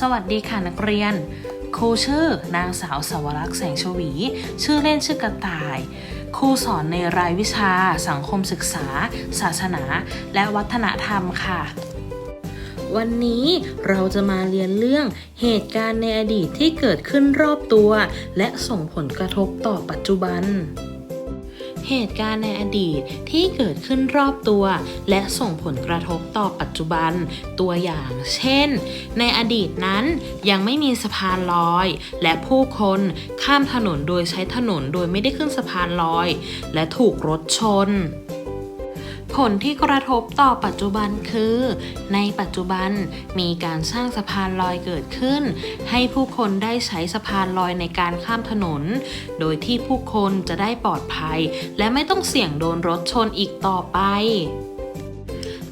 สวัสดีค่ะนักเรียน ครูชื่อนางสาวสวรักษ์แสงชวี ชื่อเล่นชื่อกระต่าย ครูสอนในรายวิชา สังคมศึกษา ศาสนา และวัฒนธรรมค่ะ วันนี้เราจะมาเรียนเรื่องเหตุการณ์ในอดีตที่เกิดขึ้นรอบตัว และส่งผลกระทบต่อปัจจุบัน เหตุการณ์ในอดีตที่เกิดขึ้นรอบตัว และส่งผลกระทบต่อปัจจุบันตัวอย่าง เช่น ในอดีตนั้นยังไม่มีสะพานลอย และผู้คนข้ามถนนโดยใช้ถนนโดยไม่ได้ขึ้นสะพานลอย และถูกรถชน ผลที่กระทบต่อปัจจุบันคือ ในปัจจุบันมีการสร้างสะพานลอยเกิดขึ้น ให้ผู้คนได้ใช้สะพานลอยในการข้ามถนน โดยที่ผู้คนจะได้ปลอดภัย และไม่ต้องเสี่ยงโดนรถชนอีกต่อไป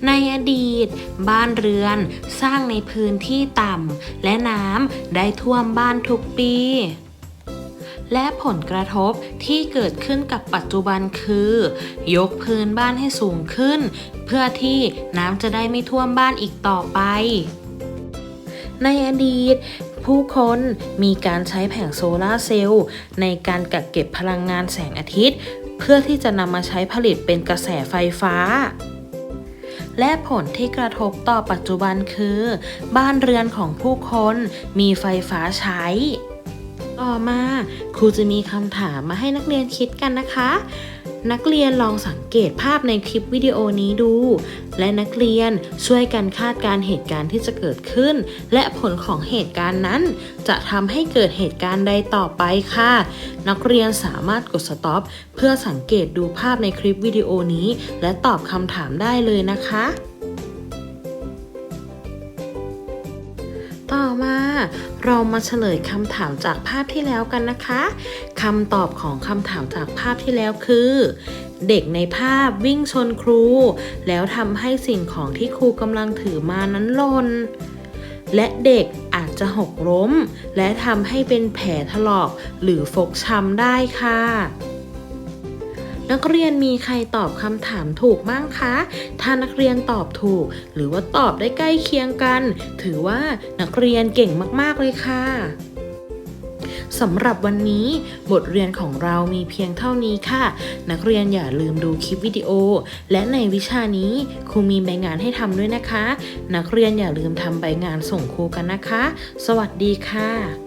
ในอดีต บ้านเรือนสร้างในพื้นที่ต่ำ และน้ำได้ท่วมบ้านทุกปี และผลกระทบที่เกิดขึ้นกับปัจจุบันคือ ยกพื้นบ้านให้สูงขึ้น เพื่อที่น้ำจะได้ไม่ท่วมบ้านอีกต่อไป ในอดีตผู้คนมีการใช้แผงโซลาร์เซลล์ในการกักเก็บพลังงานแสงอาทิตย์ เพื่อที่จะนำมาใช้ผลิตเป็นกระแสไฟฟ้า และผลที่กระทบต่อปัจจุบันคือ บ้านเรือนของผู้คนมีไฟฟ้าใช้ ต่อมาครูจะมีคำถามมาให้นักเรียนคิดกันนะคะ นักเรียนลองสังเกตภาพในคลิปวิดีโอนี้ดู และนักเรียนช่วยกันคาดการเหตุการณ์ที่จะเกิดขึ้น และผลของเหตุการณ์นั้น จะทำให้เกิดเหตุการณ์ใดต่อไปค่ะ นักเรียนสามารถกดสต็อปเพื่อสังเกตดูภาพในคลิปวิดีโอนี้ และตอบคำถามได้เลยนะคะ ต่อมา เรามาเฉลยคำถามจากภาพที่แล้วกันนะคะคำตอบของคำถามจากภาพที่แล้วคือ เด็กในภาพวิ่งชนครู แล้วทำให้สิ่งของที่ครูกำลังถือมานั้นหล่นและเด็กอาจจะหกล้ม และทำให้เป็นแผลถลอกหรือฟกช้ำได้ค่ะ นักเรียนมีใครตอบคำถามถูกบ้างคะ ถ้านักเรียนตอบถูก หรือว่าตอบได้ใกล้เคียงกัน ถือว่านักเรียนเก่งมากๆเลยค่ะสำหรับวันนี้บทเรียนของเรามีเพียงเท่านี้ค่ะ นักเรียนอย่าลืมดูคลิปวิดีโอ และในวิชานี้ครูมีใบงานให้ทำด้วยนะคะ นักเรียนอย่าลืมทำใบงานส่งครูกันนะคะ สวัสดีค่ะ